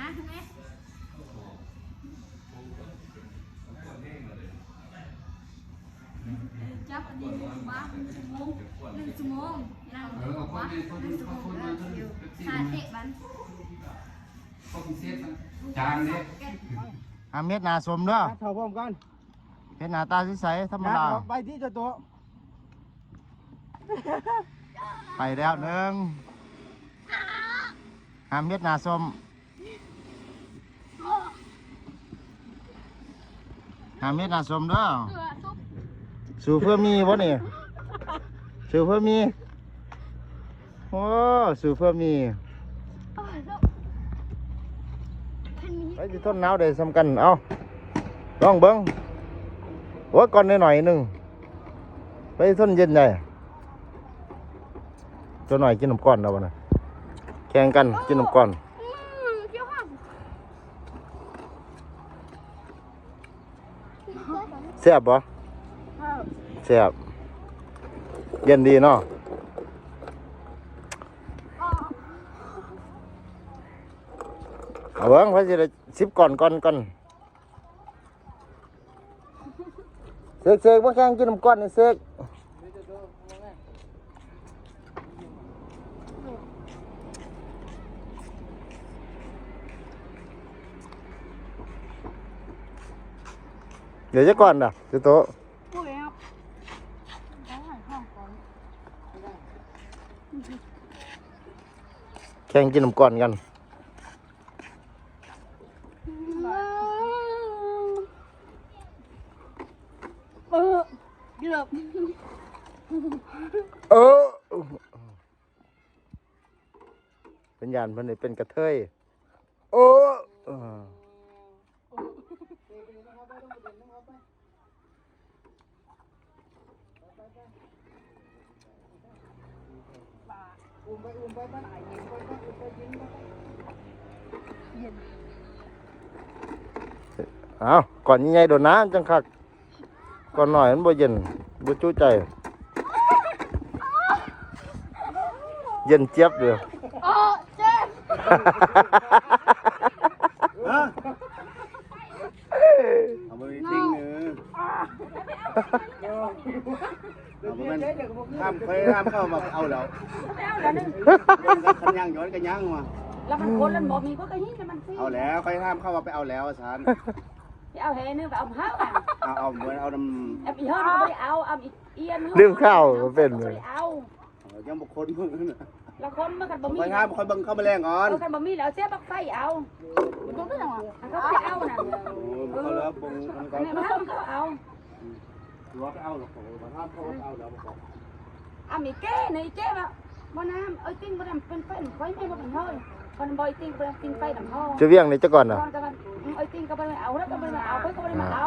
นะใช่ไหมจับอันนี้บ้าหนึ่งชั่วโมงหนึ่งชั่วโมงนั่งบ้าหนึ่งชั่วโมงขาเตะบันจางเนี่ยหาเม็ดนาสมเด้อนัดเท่าพร้อมกันเฮ็ดนาตาใสๆธรรมดาเอาไปที่เจ้าตัวไปแล้วหนึ่งหาเม็ดนาสม หาเม็ดหนาสมเด้อเกลือซุปสู่เพื่อมีวะนี่สู่เพื่อมีโอ้สู่เพื่อมีเออซุปคันนี้ไปสิทนหนาวได้สำคัญเอาลองเบิ้งโอ้ยก่อนหน่อยๆหนึงไปทนเย็นได้ตัวหน่อยกินน้ำก้อนแล้ววะนะแข่งกันกินน้ำก้อน อืมเกี่ยวข้อง แซ่บบ่แซ่บเย็นดีเนาะเอาเบิ้งพอสิได้สิบก่อนก่อนก่อนเสกเสกมาแข่งกินน้ำก้อนนี่เสก เดี๋ยวจะก่อนนะเดี๋ยวโตะโอ้ยครับเขาหายห้องก่อนแข่งกินน้ำก้อนกัน เออเกือบเออเป็นยานเพิ่นนี่เป็นกระเทยโอ้เออ อุ้มไปอุ้มไปบ้านไหนยิงไปบ้านอุ้มไปยิงไป เอา ก่อนยังไงโดนน้ำจังคักก่อนหน่อยมันบ่เย็นบ่จู้ใจ เย็นเจี๊ยบเดียวโอ้เจ็บเอาไปติ้งเนื้อเอาไปมันห้ามเคยห้ามเข้ามาเอาแล้วไม่เอาแล้วนึงขันย่างย้อนกันย่างมาแล้วมันคนแล้วบอกมีก็กระหิ้งแต่มันซีเอาแล้วใครห้ามเข้ามาไปเอาแล้วสารไป เอาเฮนึงไปเอาห้าอะเอาเอาเหมือนเอาน้เอาอีเฮิร์นก็ไม่ได้เอาเอาอีเอียนลืมข้าวก็เป็นเลเลยยเอาำยังบุคคลมึงแล้วคนมันกันบ่มีใครห้ามคอยบังเข้ามาแรงก่อนเอากันบ่มีแล้วเสียบักไฟเอาตัวก็ยังอะเขาไปเอาน่ะโอ้เขาแล้วบงมันก็อันนี้มันห้ามเขาเอาหัวก็เอาหรอกโอ้ห้ามเขาเอาแล้วบอกอะมีแก้ในแก้ว่า บ่น้ำเอ้ยติ้งบ่น้ำเป็นไฟไฟไม่บ่เป็นเฮ้ยคนบ่อยติ้งบ่ติ้งไฟดำห้องจะเวียงนี่จะก่อนน่ะตอนกันเอ้ยติ้งก็บ่ได้เอาแล้วก็บ่ได้เอาเพิ่นก็บ่ได้มาเอา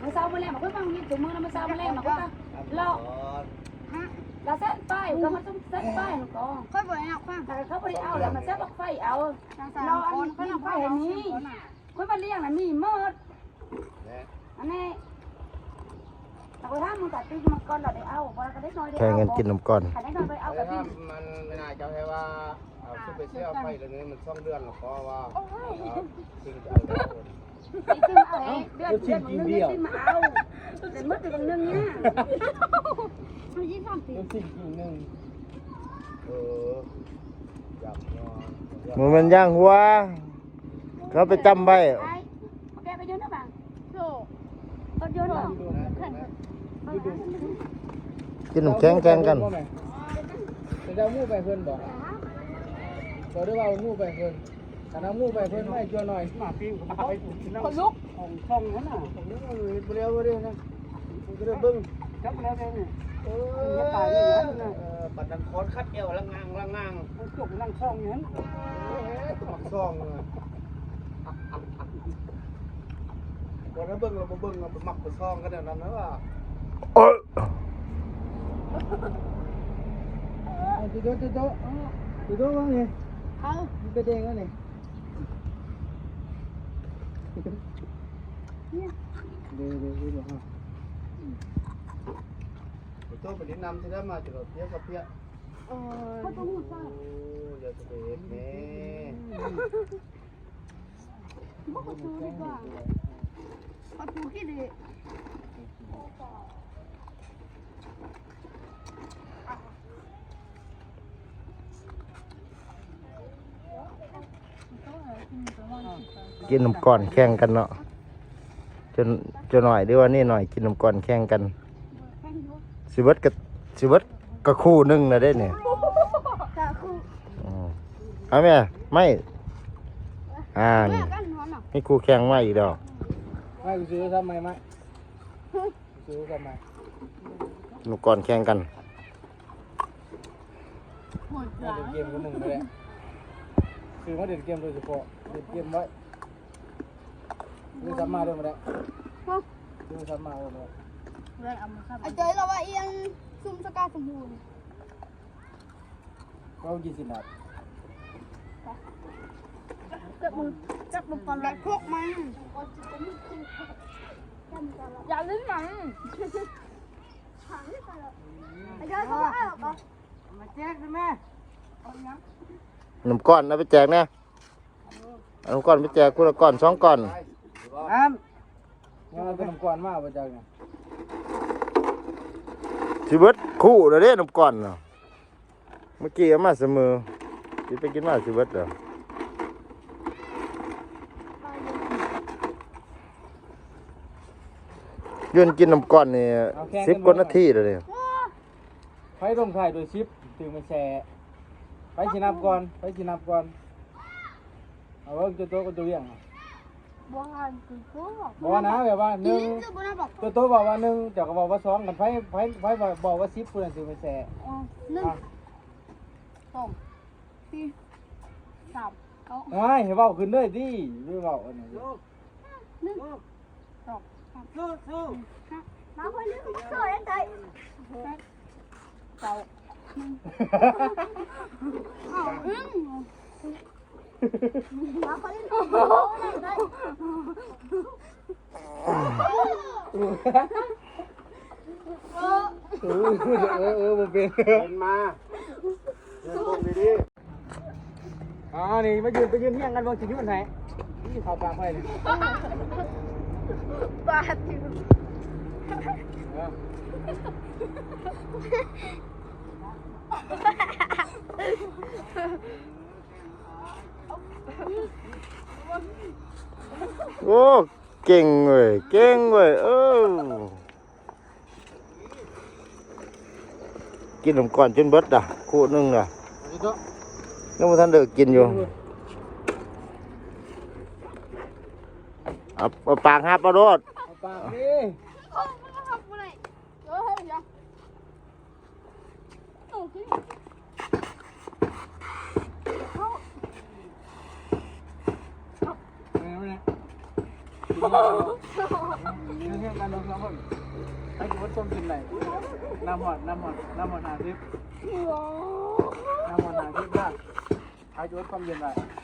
มื้อเช้ามื้อแรกมาเพิ่นมามีถุงมือแล้วมื้อเช้ามื้อแรกมาเพิ่นก็เลาะแล้วเส้นป้ายก็มันต้องเส้นป้ายก็ค่อยบ่อยนะค่อยแต่เขาบ่ได้เอาแล้วมันเส้นบักไฟเอารออันนี้ไฟให้นี้เพิ่นมาเลี้ยงน่ะมีหมดอันนี้ แต่ว่าถ้ามึงตัดตีมันก่อนเราได้เอาบ่ก็ได้น้อยได้แข่งกันกินน้ำก่อนถ้าได้น้อยไปเอากับพี่มันไม่น่าจะให้ว่าเอาซุปเปอร์เซียไฟตัวนี้มันสองเดือนหรอกเพราะว่าจริงจะเอาตีขึ้นเอาเองเดือนเดือนนึงเดือนมาเอาแต่มืดเดือนนึงเนี่ยมันยี่สิบสามปีสิ่งอีกหนึ่งเออจับนอนมันมันย่างหัวเขาไปจำไว้ไอ้แกไปยืนนะบ้างโซต้นยืนเนาะ กินน้ำแข็งแข่งกันจะได้มู่ไปเพื่อนบอกบอกได้ว่าเอามูไปเพื่อนถ้าน้ำมูไปเพื่อนไม่ชัวหน่อยมาปิ้วไปคนลุกของคองนั่นน่ะของนี้มันเร็วเร็วนะมันจะได้บึ้งจับแล้วเนี่ยเออตายเลยนะปัดดันคอนคัดเอวละงางละงางมันจกนั่งคลองนั้นปักซองเลยวันนั้นเบิ้งเราบ่เบิ้งเราหมักไปักซองกันเดี๋ยวนั้นนะว่า โอ้ยติดโต๊ะติดโต๊ะติดโต๊ะว่าไงเอามันเป็นเองแล้วนี่เดี๋ยวเดี๋ยวเดี๋ยวฮะตัวไปดินนำที่ได้มาจะเราเพี้ยกับเพี้ยเขาต้องหูซ่าโอ้ยจะไปเห็นแม่บุกชูดีกว่าประตูขี้ดี กินน้ำก่อนแข่งกันเนาะจนจนหน่อยดีว่านี่หน่อยกินน้ำก่อนแข่งกันสิเบิดกับสิเบิดก็คู่หนึงนะได้เนี่ยแต่คืออืมเอาแม่ไม่อ่านแม่กันนอนอะมีคู่แข่งมาอีกดอกไม่กูซื้อทำไมไหมซื้อทำไมน้ำก่อนแข่งกันหมดมาเล่นเกมกับมึงไปเลยซื้อมาเล่นเกมโดยเฉพาะ เล่นเกมไว้ซื้อซับมาด้วยมาได้ซื้อซับมาด้วยมาได้ไอ้เจ๊เราว่าเอียงซุ่มสกาสมบูรณ์ก็กี่สิบบาทจับมือจับมือก่อนแบบพวกมันอย่าลิ้นมันไอ้เจ๊เขาว่าหรอกปะมาแจกใช่ไหมน้ำก้อนเอาไปแจกนะ เอาน้ำก้อนไปแจกคนละก้อนสองก้อนน้งั้นเราเป็นน้ำกวนมากประจักษ์เนี่ยสิเบิดคู่เลยเด้น้ำก้อนเนาะเมื่อกี้เอามาเสมอกินไปกินมาสิเบิดเหรอยืนกินน้ำก้อนนี่สิบกว่านาทีเลยเนี่ยไฟลงถ่ายโดยชิปถึงมาแชร์ไปชินับก่อนไปชินับก่อน เอาไว้จะโต๊ะก็จะเวี่ยงบ้านคือกูบอกบอกว่านะแบบว่าหนึ่งลิ้นจะบ้านบอกตัวโต๊ะบอกว่าหนึ่งเจ้าก็บอกว่าสองกันไฟไฟไฟบอกว่าชิปเพื่อนถึงมาแชร์หนึ่งสองสี่สามเอาไม่เห็นเบาขึ้นเลยดิไม่เบาอันนี้หนึ่งสองสามสี่ห้ามาคนนึงสวยใจเก้าอ้าวอึ้ง เออเออเออมันเป็นเป็นมาเดินตรงดีอ๋อนี่มายืนไปยืนเที่ยงกันบนสิ่งที่มันไหนนี่เขาปากไปเลยบาดอยู่เออโอ้เก่งเว้ ยเก่งเว้ยเออกินน้ำก้อนจนเบิดอะคู่หนึงอะนี่ก็ยังไม่ทันเลิกกินอยู่เอาเอาปากหับเอาโรดเอาปากดิโอ้ยมันทำอะไรเฮ้ยยังโอ้ย ไม่ไม่เนี่ยยืน เรื่องการลงสองคนให้กูวัดต้มกินไหนน้ำหอดน้ำหอดน้ำหอดหาทิพย์น้ำหอดหาทิพย์ได้ให้กูวัดต้มเย็นได้เ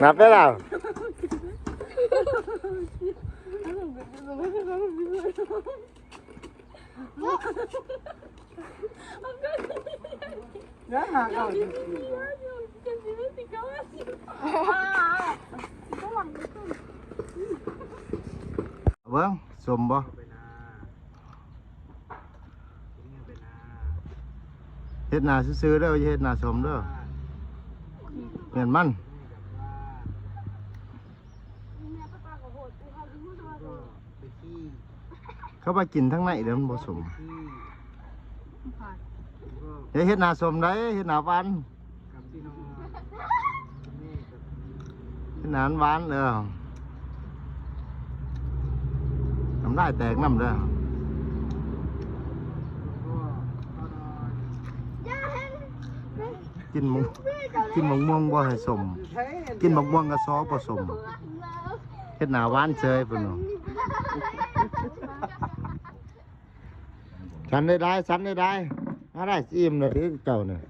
Napelar. Dạ, vâng, xùm bò. Hết nào xưa xưa đâu, hết nào xùm đâu เปล้วยังห่างเอาเบิ้งสมบ่เฮ็ดหน้าซื่อๆเด้ออย่าเฮ็ดหน้าสมเด้อเห็นมันเขามากินทั้งในเดี๋ยวมันผสมเดี๋ยวเฮ็ดหนาสมได้เฮ็ดหนาหวานกับพี่น้องนี่กับเฮ็ดหนาหวานเออทำได้แตกน้ำเด้อ ก็ก็นอน ย่าเห็น กินมงกินมงม่วงบ่ให้สม กินมกม่วงกับซอผสมเฮ็ดหนาหวานเฉยเพิ่นเนาะฉันได้ได้ฉันได้ได้มาได้อิ่มเลยเจ้าเนี่ย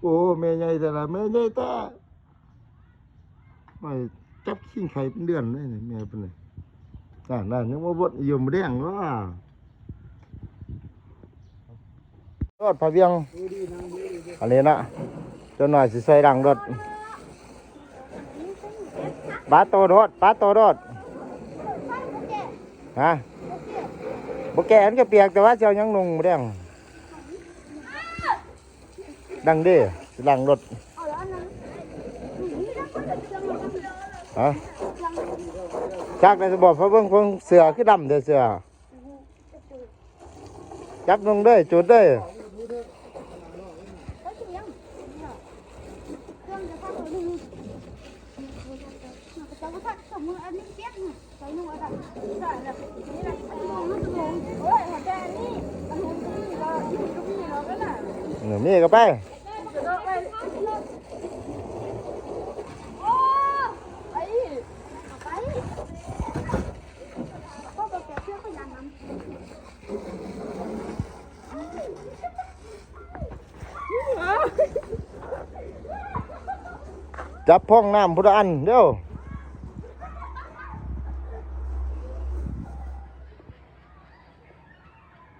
โอ้แม่ใหญ่แต่ละแม่ใหญ่ตาไม่ จับขิงไข่เป็นเดือนเลยนี่แม่เป็นเลยอ่านั่นยังว่าบดยมเรียงว่ารถพะเวียงอันนี้นะจนหน่อยสิใส่ดังรถปลาโตรถปลาโตรถฮะบแกอันก็เปียกแต่ว่าเจ้ายังนุ่งเรียงดังเด้สิดังรถ เอาแล้วอันนั้นนี่นะก็จะเชื่อมัน ฮะจักได้จะบอกพระเบิ้งเพิ่งเสือคือดำเด้อเสือจับลงเด้อจุดเด้อ ก็จะยังเครื่องจะพักตัวนึงจะพักสมมติอันนี้เปียกใส่นุ่งอะไรใส่แบบนี้แหละมองมันจะงงโอ้ยหัวใจนี่มันเห็นตรงนี้เราอยู่ตรงนี้เราก็น่ะ หนูมีก็ไป เราไปโอ้ไปไปก็ไปแกะเสื้อก็ยังน้ำ จับพ่องน้ำพุทธอันเดี๋ยว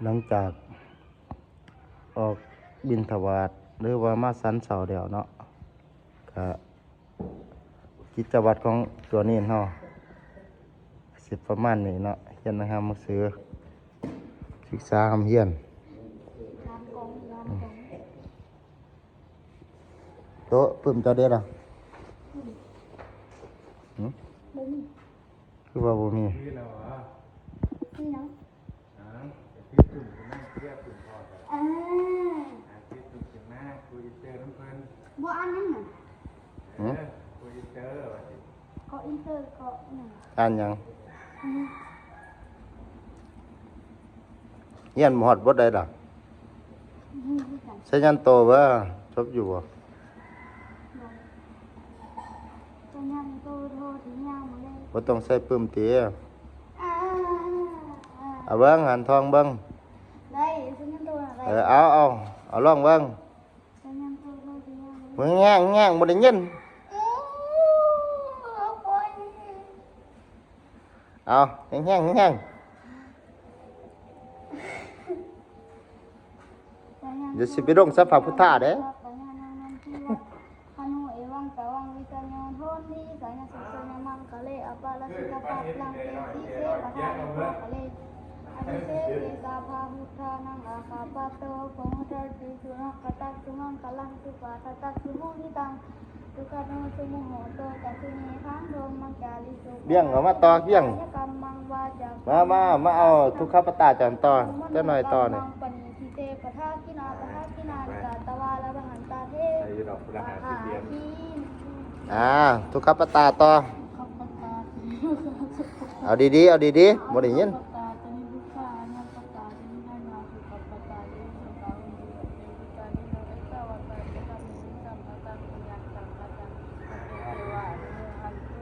หลังจากออกบินถวาดหรือว่ามาสันเสาเดียวเนาะก็กิจวัตรของตัวนี้เนาะสิประมาณนี้เนาะเฮียนนะครับมาซื้อศึกษาคำเฮียนโต๊ะปึ้มเจ้าเด็ดอะ หืมคือว่าบ่มีนี่นะอ่าบัวอันนั้นน่ะหืมก็อินเตอร์ก็น่ะอ่านหยังเฮียนหมอดบดได้ล่ะนี่คือกันใช้ยันโตเบ่ชอบอยู่บ่ จะยัง โตโทษที่ยังมาเลยบ่ต้องใส่ปึ้มเตียอ่าเอาเบิ่งหันทองเบิ่งได้ฉันยังโตอะไรเออเอาเอาเอาลองเบิ่งฉันยังโตโทษที่ยังมาเลยมึงแง่งแง่งบ่ได้ยินโอ้โอ้ยเอาแห้งแห้งแห้งเดี๋ยวสิไปลงสัพพะพุทธาเด้ ขนุเอวังตะวังวิจารณ์โทนดีสายนสุสนมังคะเล อปาลสิกาปัตลังเกติเสปะทานิโกคะเลอภิเศษเกสาภาหุทานังอาคาปะโตโกมทัรติสุนักตักสุมังกลังสุปาทตักสุมุนิตังสุขโนสุมุโหโตตัสเนทังโดมังจาลิสุเบี้ยงเอามาต่อเบี้ยงกรรมังวาจามามามาเอาทุกขปตาจันต่อเจ้าหน่อยต่อนี่ปณิทิเตปะทากินาปะทากินานิกาตวาละวหันตาเทปะหาทีอ่าทุกขปตาต่อขับปะตา เอาดีๆเอาดีๆบ่ได้ยิน ปะตาจะมีบุคคาอันยังปะตาจะมีให้มาสุขปะตาเยสุขาวดีเตวิตานิโนเอสาวตาจะทำมิสัมปะตังปุญญังสัมปะตังปะเตเทวะอนุหันตุ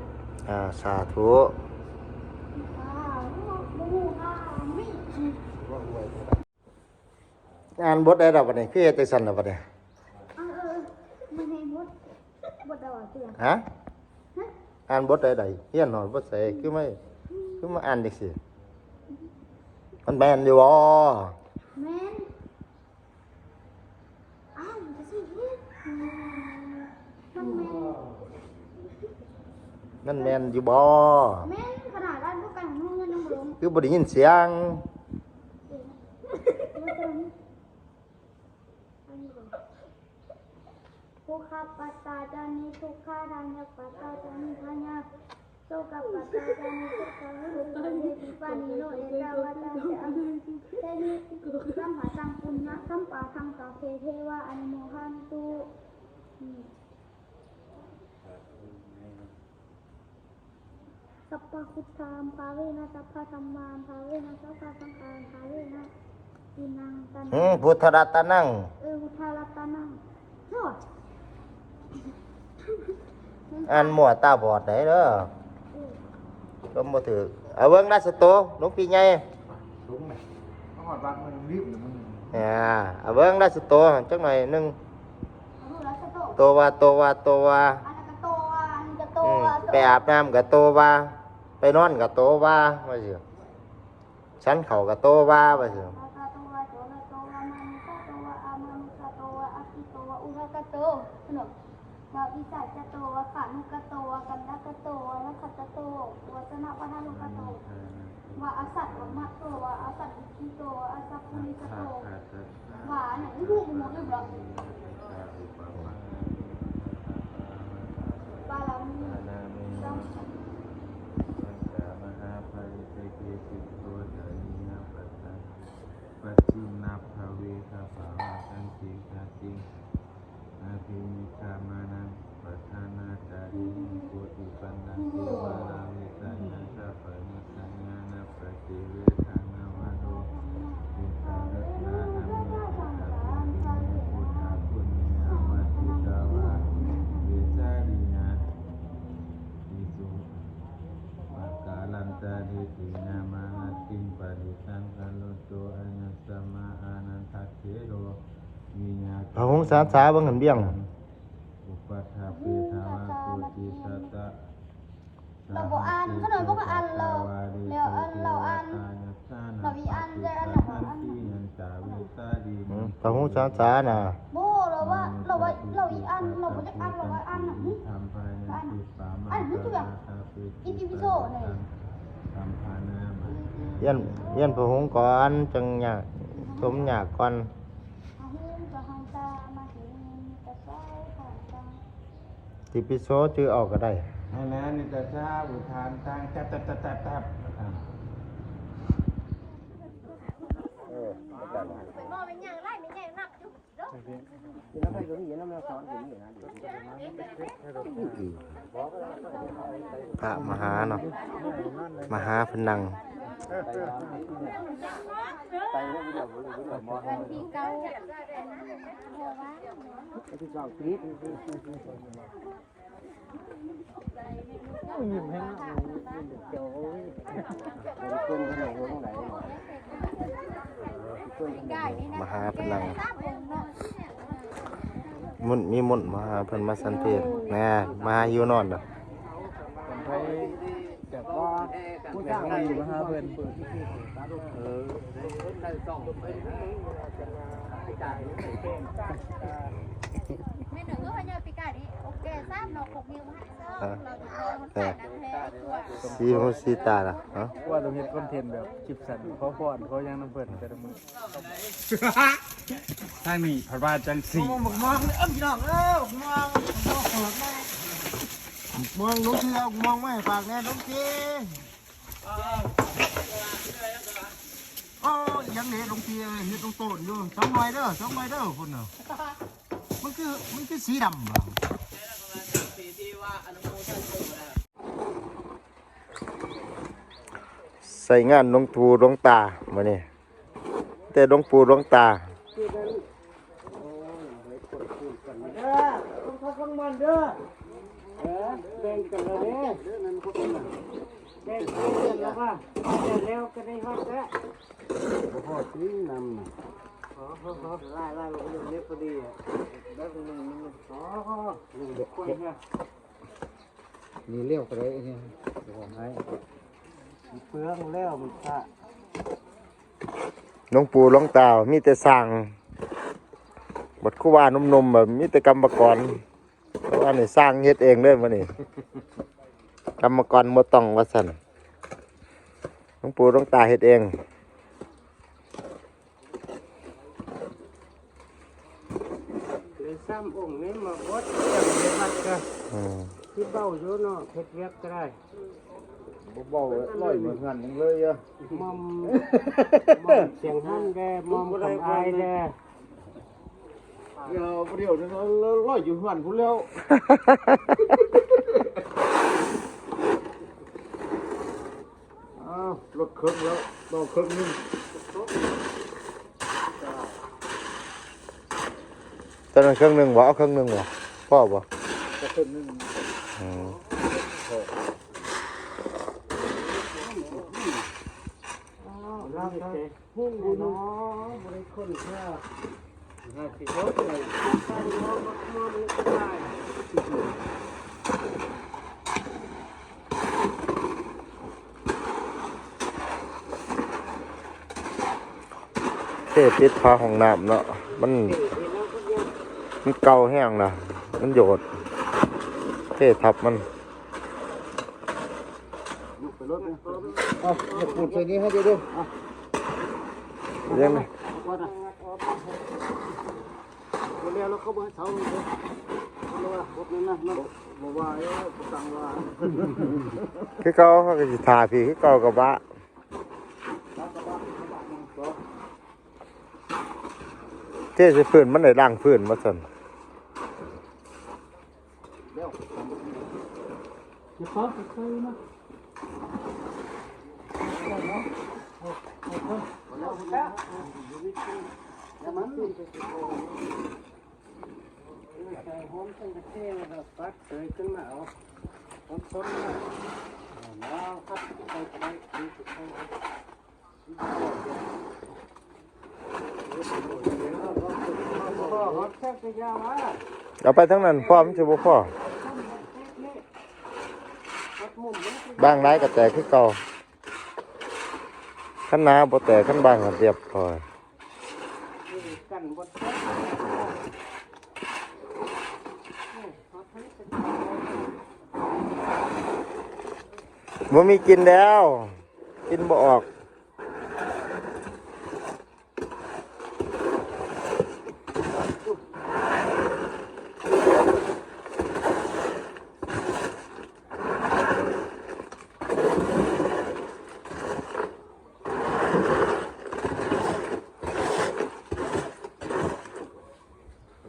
อ่าสาธุ อ่ามูอามิ อ่านบทได้ดอกบัดนี้คือเฮ็ดจังซั่นล่ะบัดนี้ เออมันให้บดบดดาวเตือน ฮะอ่านบทได้ใดเฮียนหอดบ่ใส่คือไม่ คือมาอ่านจังซี่มันแม่นอยู่บ่แมนอ้าวจะสิเฮ็ดมันแมนมันแม่นอยู่บ่แม่นขนาดร้านพวกกันของเงินน้ำหลวงคือบ่ได้ยินเสียงเองว่าจะมีอันนี้ก็ทุกขปัตตาจานิทุกขาทายปัตตาจานิทายา โสกปัตตาจานิทุกขาทุกขาเดปิปานิโนเอตาวตาจะเทนิสัมหาสังปุญญะสัมปาทังกาเพเทวะอนุโมหันตุอืมสัพพะพุทธามภาเวนะสัพพะธรรมามภาเวนะสัพพะสังฆามภาเวนะอินังตันอืมพุทธรัตนังเออพุทธารัตนังโน่ะอันมั่วตาบอดได้เด้อ ก็บ่ถือเอาเบิ่งราชโตหลวงพี่ใหญ่สูงไหมต้องหอดบักมันรีบหรือมันเนี่ยเอาเบิ่งราชโตจักหน่อยหนึงรู้แล้วจะโตโตว่าโตวาโตว่าอันนั้นก็โตอะอันนี้ก็โตอืมอะไปอาบน้ำก็โตว่าไปนอนก็โตว่าว่าสิฉันเขาก็โตว่าว่าสิตาโตวะโตละโตวานุสะโตวะอามาโตวอาคิโตวะอุระกะโตสนุกวะวิสัจจะโตวะขานุกะโตวะกันดะกะโตวะละขัตตะโต วะสนะวะทานุกะโตวะอสัตวมะโตวะอสัตวิคิโตวะอสัพพุริสโตวะเนี่ยนี่พูดหมดเลยเหรอบาลามีสัมปัจจินาภเวทภาวะตันติกาติอาภิมิคามานังปัฏฐานาจาริโกติปันนังเทวาราวิสัญญาสัพพะมัสสัญญาณปฏิเวทานาวะโรวิสารัตนาธรรมเมตตาปุญญพุทธาคุณเนอวัติตาวะเวจารินาวิสุ ปะกาลันตาดิตินามานาติงปริสังกัลโลโตอนัสสมาอานันทัสเทโรวิญญา พ ระหงสาสาเบิ่งหันเบี้ยงอุปัฏฐาเปทาวะโกติสัตตะเราบอกอ่านขนมบอกอ่านเราแล้วอ่านเราอ่านเรามีอันเดียวอันหนึ่งอันหนึ่งที่ยันจาเวตาดีอืมพระหงสาสาน่ะโบเราว่าเราว่าเราอีอันเราไม่ได้อันเราว่าอันน่ะหึทำภายในติปามาอันนี้คือแบบอิติปิโสเลยทำภายในมาเยี่ยนเยี่ยนพระหงก่อนจังอยากชมอยากก่อน อาหุมกะหันตามาหินกะซอยผ่านตา ติปิโสชื่อออกก็ได้ให้แล้วนิตาชาอุทานตั้งแทบแทบแทบแทบแทบอ่าพระมหาเนาะมหาพนัง มหาพนังมุนมีมุนต์มหาเพิ่นมาสันเทศแน่มาอยู่นอนเด้อคนไทยแบบ ว่าผู้จ้างดีมาหาเพื่อนไม่หนึ่งก็พยายามปีกาดิโอเคทราบเราหกนิ้วให้เซิร์เราจะโดนคนแปดนั้นแท้ตัวสีหูสีตาล่ะฮะว่าต้องเฮ็ดคอนเทนต์แบบคลิปสั้นเขาพอนเขายังน้ำเพื่อนแต่ละมือทางนี้พระบาทจังสีมองมองเลยอ้มพี่น้องเอ้ามองมอง มองลุงเทียวมองไม่ฝากแน่ลุงเทีโอ้ยังเห็นลุงเทียเห็นลุงโตนอยู่สองหน่อยเด้อสองหน่อยเด้อคนเนาะมันคือมันคือสีดำบ่ใส่งานหลวงปูหลวงตามาเนี่ยแต่หลวงปูหลวงตา แบ่งกันเลยแบ่งกันแล้วว่าแล้วก็ได้ฮอดแล้วพอซื้อนำอ๋อไล่ไล่ลงเล็บพอดีอะแล้วหนึ่งมันอ๋อหนึ่งเด็กคนเนี่ยนี่เลี้ยวไปเลยเนี่ยเดี๋ยวผมให้เปลืองแล้วมันค่ะหลวงปู่หลวงตามีแต่สร้างบดคู่ว่านุ่มๆแบบมีแต่กรรมกร เพราะว่านี่สร้างเฮ็ดเองเลยมื้อนี้กรรมกรบ่ต้องว่าซั่นหลวงปู่หลวงตาเฮ็ดเองเลยสสามองค์นี้มาบดอย่างเดียวกันก็อืมที่เบ้าอยู่เนาะเฮ็ดเวียกก็ได้บ่เบาร้อยเหมือนกันยังเลยอะมอมมอมเสียงหันแดมอมคำอายแด เดี๋ยวเดี๋ยวนั้นร้อยอยู่หันพุ่นแล้วอ้าวรถเครื่องแล้วต่อเครื่องนึงตอนนั้นเครื่องหนึงบ่เอาเครื่องหนึงบ่พ่อบ่ก็เครื่องนึงอืมเราจะหุ้นเนาะบริคนแค่ห้าสิบรถ เลยใส่เนาะก็มอมก็ได้เทปิดฝาห้องน้ำเนาะมัน มันเก่าแห้งนะมันโยดเททับมันไปรถนะเอาอย่าปูดใส่นี้ให้ดูดูอะเลี้ยงไห มก่อนนะเรียกแล้วเขาบ่ให้เสาเลยเรียกว่ารถนั่นนะมันบ่ว่าเอ้ยบ่สั่งว่าคือเก่าเขาก็สิทาพี่คือเก่ากับบะเทใส่พื้นมันได้ล้างพื้นมาสั่นจะขอไปซื้อนะแล้วมัน เทียมแล้วปัดเตยขึ้นมาเอาหอมต้นมาแล้วพัดใส่ไปดีสุดท้ายฮอตแซ่บไปยาวอะเอาไปทั้งนั้นพ่อมันสิบ่พ่อฮอตมุมนี้บางร้ายก็แตกคือเก่าขั้นหนาบ่แตกขั้นบางก็เรียบร้อยกันบ่ บ่มีกินแล้ว กินบ่ออก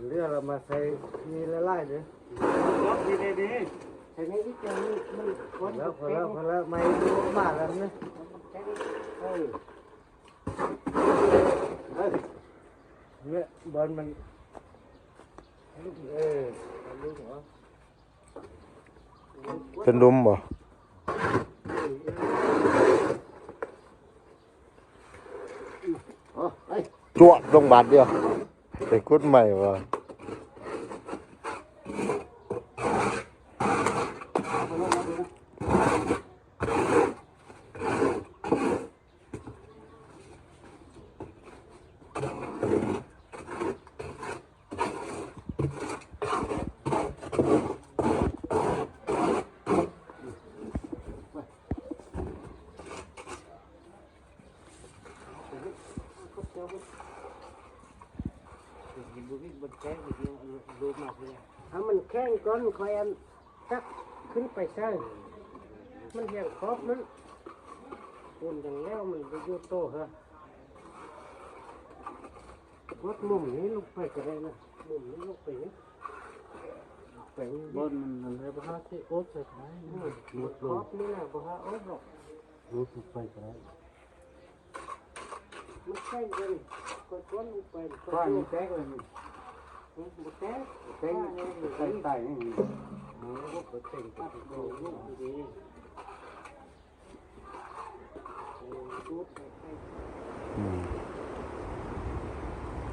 เรือเรามาใส่มีละลายเลยดีดีดี ใส่ในที่เจอมันมันแล้วพอแล้วพอแล้วไม่รู้มากแล้ วนะเออเนี่ยบอลมันลูกเออลูกเหรอเป็นดุมบ่อ๋อไอ้จวดลงบาทเดียวไปกุดใหม่ว่ะถ้ามันแข้งก้อนคอยอันตักขึ้นไปใช่มันยังครบมันรวมอย่างแล้วมันจะอยู่โตฮะวัดมุมนี้ลงไปก็ได้นะมุมนี้ลงไปนี่ไปบนมันให้บ่ฮาสิโอ๊ตใส่ไปหมดครบนี่แหละบ่ฮะโอ้หรอกรู้สึกไปก็ได้มันแข้งกันก็ก้อนลงไปก็บ้านอยู่นี้แตกเลย นี่บ่แตกแตกใส่ใต้นี่โอ้โหก็เต็งก็โอ้ลูกดี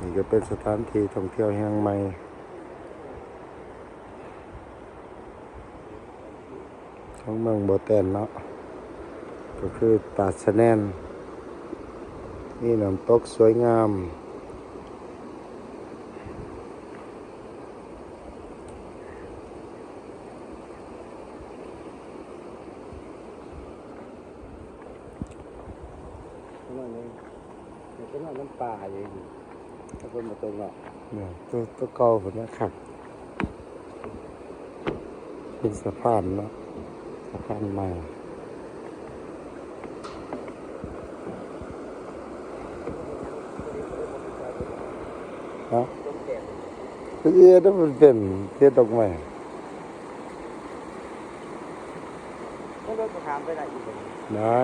นี่ก็เป็นสถานที่ท่องเที่ยวแห่งใหม่ของเมืองโบ่อแตนเนาะก็คือตาดสะแนนนี่น้ำตกสวยงาม นั่นเองแต่ก็น่าน้ำปลาอยู่ ถ้าเพิ่นมาตรง เนาะเนี่ยตัวตัวเก่าผมนะครับ เป็นสะพานเนาะสะพานใหม่ฮะเอ๊ะนั่นมันเป็นเทียนดอกไม้ต้องเดินไปถามไปไหนอีกบ่ได้